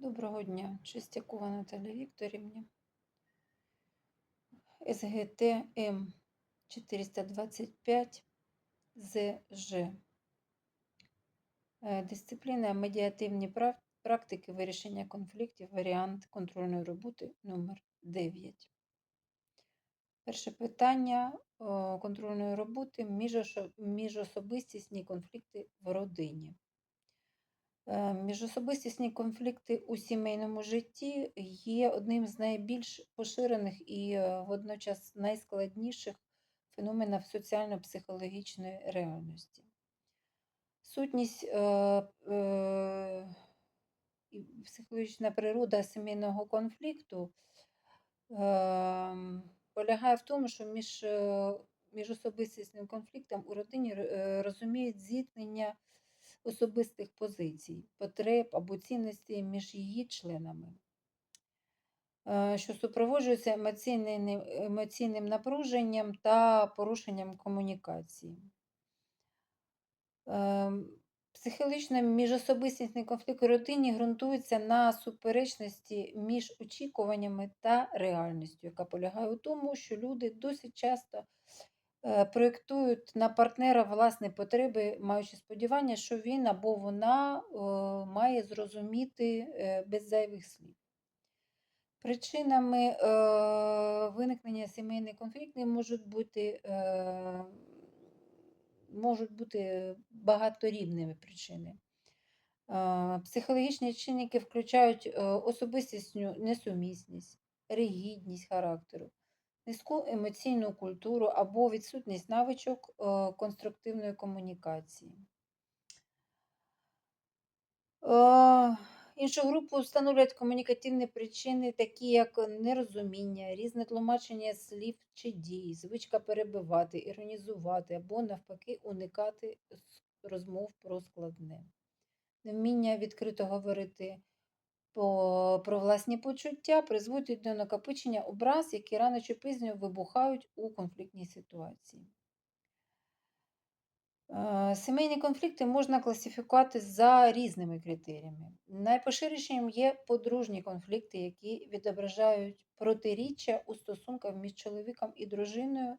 Доброго дня, Чистякова Наталя Вікторівна. СГТ М 425 ЗЖ. Е, Дисципліна медіативні практики вирішення конфліктів, варіант контрольної роботи номер 9. Перше питання контрольної роботи міжособистісні конфлікти в родині. Е, Міжособистісні конфлікти у сімейному житті є одним з найбільш поширених і е, водночас найскладніших феноменів соціально-психологічної реальності. Сутність е, і психологічна природа сімейного конфлікту е, полягає в тому, що між міжособистісним конфліктом у родині розуміють зіткнення особистих позицій, потреб або цінностей між її членами, е, що супроводжується емоційним, напруженням та порушенням комунікації. Ем, Психологічно міжособистісний конфлікт у родині ґрунтується на суперечності між очікуваннями та реальністю, яка полягає у тому, що люди досить часто проєктують на партнера власні потреби, маючи сподівання, що він або вона е, має зрозуміти е, без зайвих слів. Причинами е, виникнення сімейних конфліктів можуть бути, е, можуть бути багаторівними причини. Е, Психологічні чинники включають е, особистісну несумісність, ригідність характеру, низьку емоційну культуру або відсутність навичок е, конструктивної комунікації. Е, Іншу групу становлять комунікативні причини, такі як нерозуміння, різне тлумачення слів чи дій, звичка перебивати, іронізувати або, навпаки, уникати розмов про складне, невміння відкрито говорити про власні почуття призводить до накопичення образ, які рано чи пізно вибухають у конфліктній ситуації. Е, Сімейні конфлікти можна класифікувати за різними критеріями. Найпоширенішим є подружні конфлікти, які відображають протиріччя у стосунках між чоловіком і дружиною,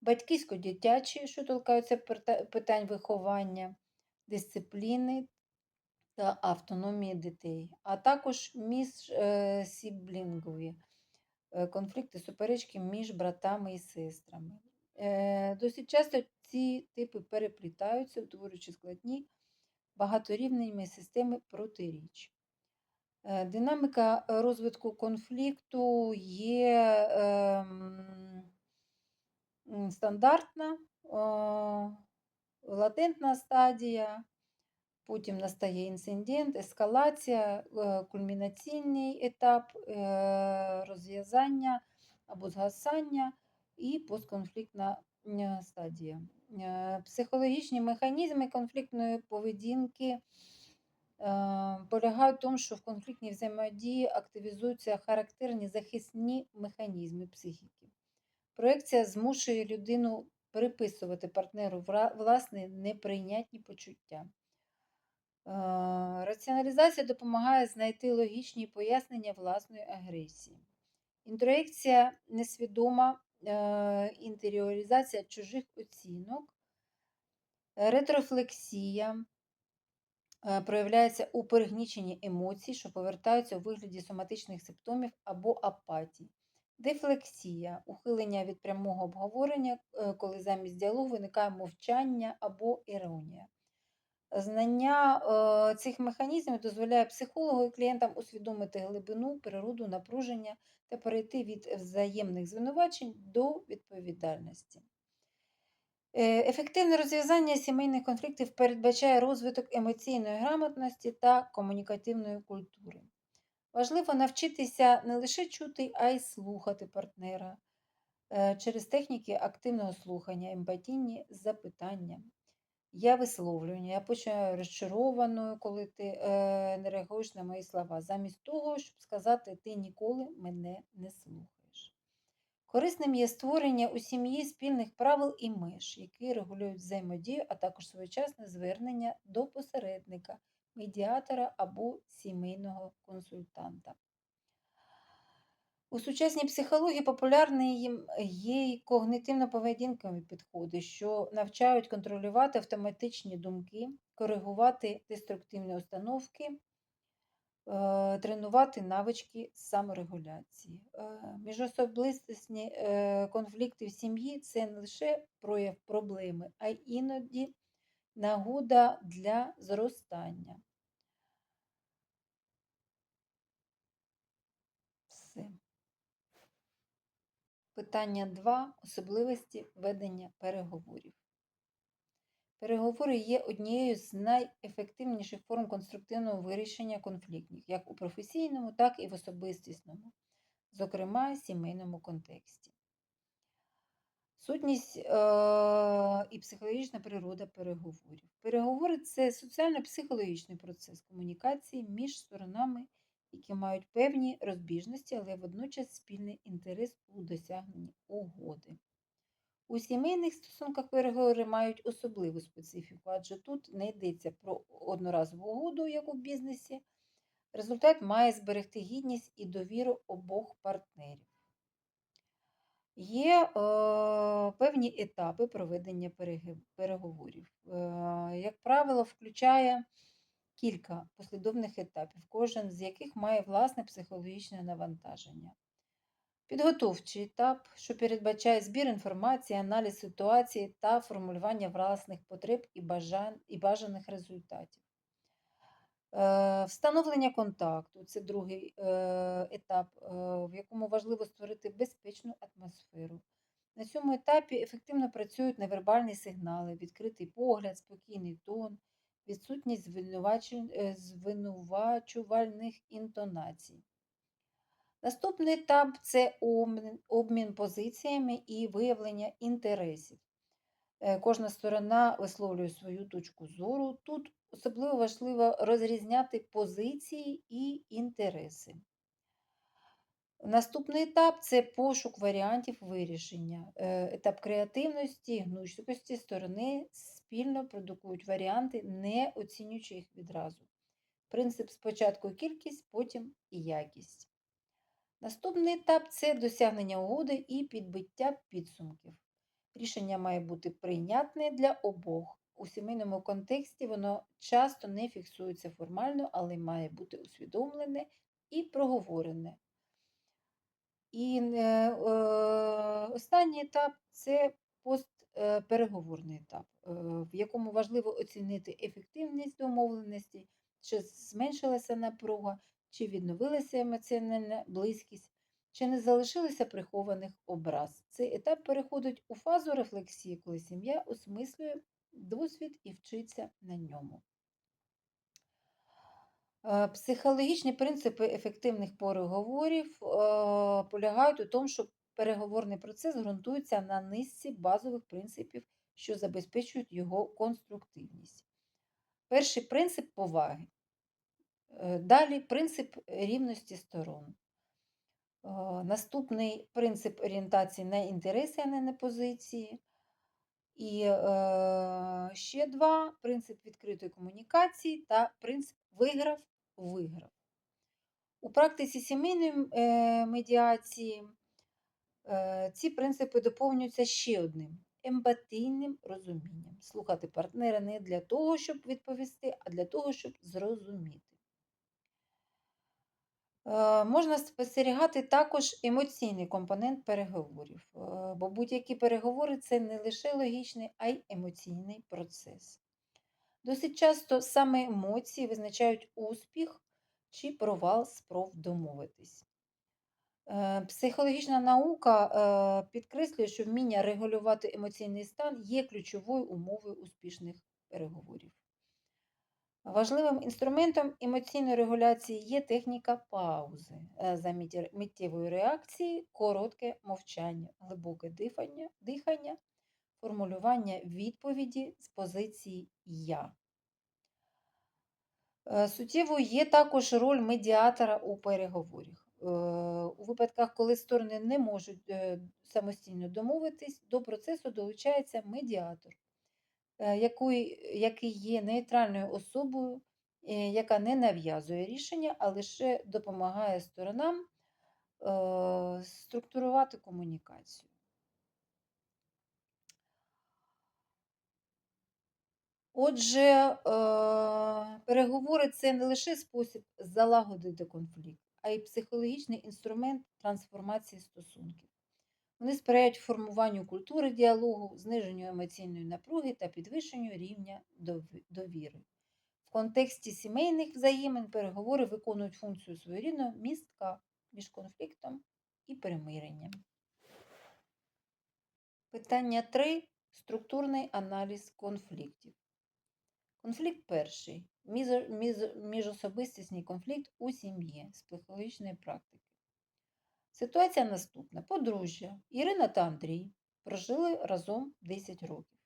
батьківсько-дитячі, що торкаються перта- питань виховання, дисципліни та автономії дітей, а також міжсіблінгові конфлікти, суперечки між братами і сестрами. Е, Досить часто ці типи переплітаються, утворюючи складні багаторівневі системи протиріч. Е, Динаміка е, розвитку конфлікту є ем, стандартна, латентна стадія, потім настає інцидент, ескалація, кульмінаційний етап, розв'язання або згасання і постконфліктна стадія. Психологічні механізми конфліктної поведінки полягають в тому, що в конфліктній взаємодії активізуються характерні захисні механізми психіки. Проекція змушує людину приписувати партнеру власні неприйнятні почуття. Е, Раціоналізація допомагає знайти логічні пояснення власної агресії. Інтроєкція несвідома е, інтеріоризація чужих оцінок, ретрофлексія е, проявляється у перегніченні емоцій, що повертаються у вигляді соматичних симптомів або апатії. Дефлексія ухилення від прямого обговорення, коли замість діалогу виникає мовчання або іронія. Знання е, цих механізмів дозволяє психологу і клієнтам усвідомити глибину, природу, напруження та перейти від взаємних звинувачень до відповідальності. Е, Ефективне розв'язання сімейних конфліктів передбачає розвиток емоційної грамотності та комунікативної культури. Важливо навчитися не лише чути, а й слухати партнера е, через техніки активного слухання, емпатійні запитання. Я висловлюю, я починаю розчарованою, коли ти е, не реагуєш на мої слова, замість того, щоб сказати, ти ніколи мене не слухаєш. Корисним є створення у сім'ї спільних правил і меж, які регулюють взаємодію, а також своєчасне звернення до посередника медіатора або сімейного консультанта. У сучасній психології популярні є й когнитивно-поведінкові підходи, що навчають контролювати автоматичні думки, коригувати деструктивні установки, е, тренувати навички саморегуляції. Е, Міжособлистісні е, конфлікти в сім'ї це не лише прояв проблеми, а іноді нагода для зростання. Питання 2. Особливості ведення переговорів. Переговори є однією з найефективніших форм конструктивного вирішення конфліктів, як у професійному, так і в особистісному, зокрема сімейному контексті. Сутність е- і психологічна природа переговорів. Переговори це соціально-психологічний процес комунікації між сторонами, які мають певні розбіжності, але водночас спільний інтерес у досягненні угоди. У сімейних стосунках переговори мають особливу специфіку, адже тут не йдеться про одноразову угоду, як у бізнесі. Результат має зберегти гідність і довіру обох партнерів. Є е, певні етапи проведення переговорів. Е, як правило, включає кілька послідовних етапів, кожен з яких має власне психологічне навантаження. Підготовчий етап, що передбачає збір інформації, аналіз ситуації та формулювання власних потреб і бажаних результатів. Е, встановлення контакту це другий е, етап, е, в якому важливо створити безпечну атмосферу. На цьому етапі ефективно працюють невербальні сигнали, відкритий погляд, спокійний тон, відсутність звинувачувальних інтонацій. Наступний етап це обмін позиціями і виявлення інтересів. Е, кожна сторона висловлює свою точку зору. Тут особливо важливо розрізняти позиції і інтереси. Наступний етап це пошук варіантів вирішення. Е, етап креативності, гнучкості сторони спільно продукують варіанти, не оцінюючи їх відразу. Принцип спочатку кількість, потім і якість. Наступний етап це досягнення угоди і підбиття підсумків. Рішення має бути прийнятне для обох. У сімейному контексті воно часто не фіксується формально, але має бути усвідомлене і проговорене. І е, е, останній етап це постпереговорний етап, е, в якому важливо оцінити ефективність домовленості, чи зменшилася напруга, чи відновилася емоціональна близькість, чи не залишилося прихованих образ. Цей етап переходить у фазу рефлексії, коли сім'я осмислює досвід і вчиться на ньому. Е, психологічні принципи ефективних переговорів е, полягають у тому, що переговорний процес ґрунтується на низці базових принципів, що забезпечують його конструктивність. Перший принцип поваги. Е, далі принцип рівності сторон. Наступний принцип орієнтації на інтереси, а не на позиції. І е, ще два: принцип відкритої комунікації та принцип виграв-виграв. У практиці сімейної е, медіації е, ці принципи доповнюються ще одним емпатійним розумінням. Слухати партнера не для того, щоб відповісти, а для того, щоб зрозуміти. Е, можна спостерігати також емоційний компонент переговорів, е, бо будь-які переговори це не лише логічний, а й емоційний процес. Досить часто саме емоції визначають успіх чи провал спроб домовитись. Е, психологічна наука підкреслює, що вміння регулювати емоційний стан є ключовою умовою успішних переговорів. Важливим інструментом емоційної регуляції є техніка паузи. Е, за миттєвої реакції, коротке мовчання, глибоке дихання, дихання, формулювання відповіді з позиції Я. Е, суттєвою є також роль медіатора у переговорах. Е, у випадках, коли сторони не можуть самостійно домовитись, до процесу долучається медіатор. Е, який є нейтральною особою, е, яка не нав'язує рішення, а лише допомагає сторонам е, структурувати комунікацію. Отже, е, переговори це не лише спосіб залагодити конфлікт, а й психологічний інструмент трансформації стосунків. Вони сприяють формуванню культури діалогу, зниженню емоційної напруги та підвищенню рівня довіри. В контексті сімейних взаємин переговори виконують функцію своєрідного містка між конфліктом і примиренням. Питання 3. Структурний аналіз конфліктів. Конфлікт перший. Міжособистісний конфлікт у сім'ї з психологічної практики. Ситуація наступна. Подружжя Ірина та Андрій прожили разом 10 років.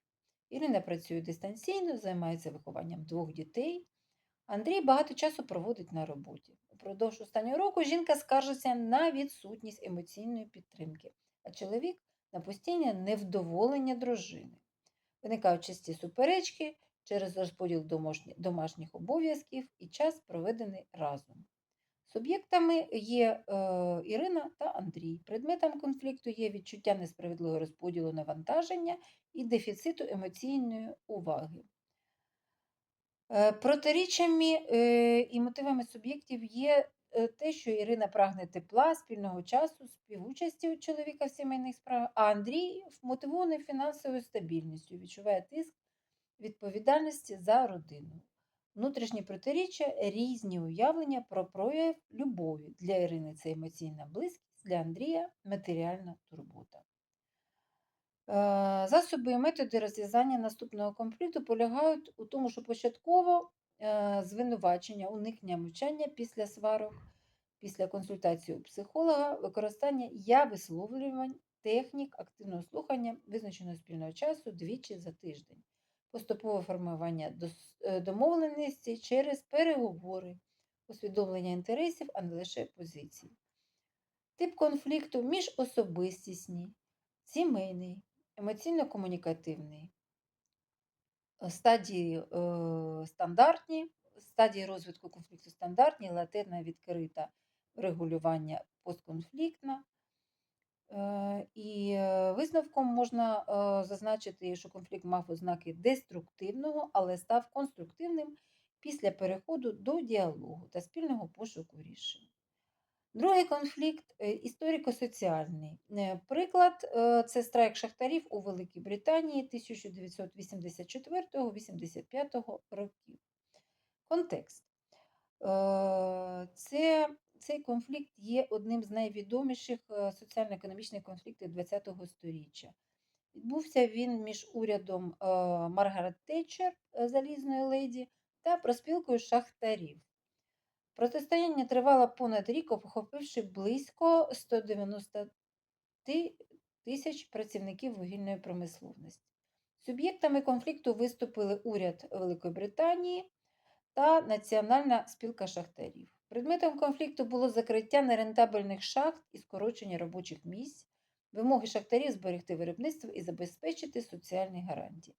Ірина працює дистанційно, займається вихованням двох дітей. Андрій багато часу проводить на роботі. Упродовж останнього року жінка скаржиться на відсутність емоційної підтримки, а чоловік на постійне невдоволення дружини. Виникають часті суперечки через розподіл домашніх обов'язків і час, проведений разом. Суб'єктами є е, Ірина та Андрій. Предметом конфлікту є відчуття несправедливого розподілу навантаження і дефіциту емоційної уваги. Е, Протиріччями е, і мотивами суб'єктів є те, що Ірина прагне тепла, спільного часу, співучасті у чоловіка в сімейних справах, а Андрій мотивований фінансовою стабільністю, відчуває тиск відповідальності за родину. Внутрішні протиріччя різні уявлення про прояв любові. Для Ірини це емоційна близькість, для Андрія матеріальна турбота. Е, Засоби і методи розв'язання наступного конфлікту полягають у тому, що початково е, звинувачення, уникнення мовчання після сварок, після консультації у психолога, використання я висловлювань, технік, активного слухання, визначеного спільного часу двічі за тиждень, поступове формування е, домовленості через переговори, усвідомлення інтересів, а не лише позицій. Тип конфлікту міжособистісні, сімейний, емоційно-комунікативний, е, стадії е, стандартні, стадії розвитку конфлікту стандартні, латентна відкрита регулювання постконфліктна. Е, І е, висновком можна е, зазначити, що конфлікт мав ознаки деструктивного, але став конструктивним після переходу до діалогу та спільного пошуку рішень. Другий конфлікт історико-соціальний. Приклад це страйк шахтарів у Великій Британії 1984-85 років. Контекст. Це, цей конфлікт є одним з найвідоміших е, соціально-економічних конфліктів ХХ століття. Відбувся він між урядом е, Маргарет Тетчер, е, залізної леді, та проспілкою шахтарів. Протистояння тривало понад рік, охопивши близько 190 тисяч працівників вугільної промисловності. Суб'єктами конфлікту виступили уряд Великої Британії та Національна спілка шахтарів. Предметом конфлікту було закриття нерентабельних шахт і скорочення робочих місць, вимоги шахтарів зберегти виробництво і забезпечити соціальні гарантії.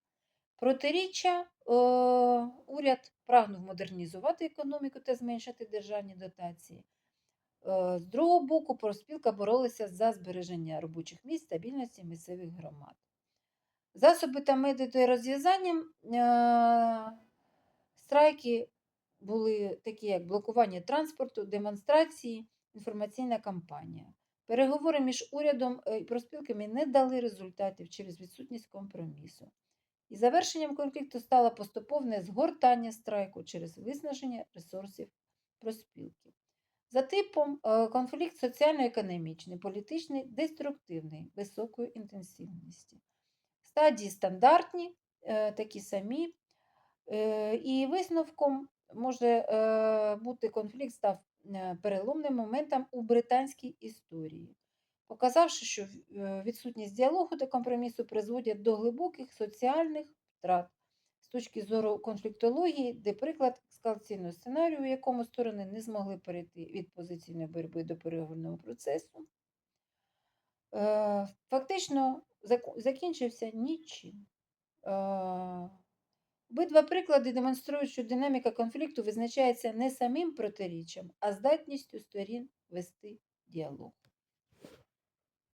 Протиріччя е, уряд прагнув модернізувати економіку та зменшити державні дотації. Е, З другого боку, профспілка боролася за збереження робочих місць, стабільності місцевих громад. Засоби та методи розв'язання е, страйки були такі, як блокування транспорту, демонстрації, інформаційна кампанія. Переговори між урядом е, і профспілками не дали результатів через відсутність компромісу. І завершенням конфлікту стало поступовне згортання страйку через виснаження ресурсів проспілки. За типом е, конфлікт соціально-економічний, політичний, деструктивний, високої інтенсивності. Стадії стандартні, е, такі самі. І висновком може е, бути конфлікт став е, переломним моментом у британській історії, показавши, що е, відсутність діалогу та компромісу призводять до глибоких соціальних втрат з точки зору конфліктології, де приклад ескалаційного сценарію, у якому сторони не змогли перейти від позиційної боротьби до переговорного процесу, фактично закінчився нічим. Обидва приклади демонструють, що динаміка конфлікту визначається не самим протиріччям, а здатністю сторін вести діалог.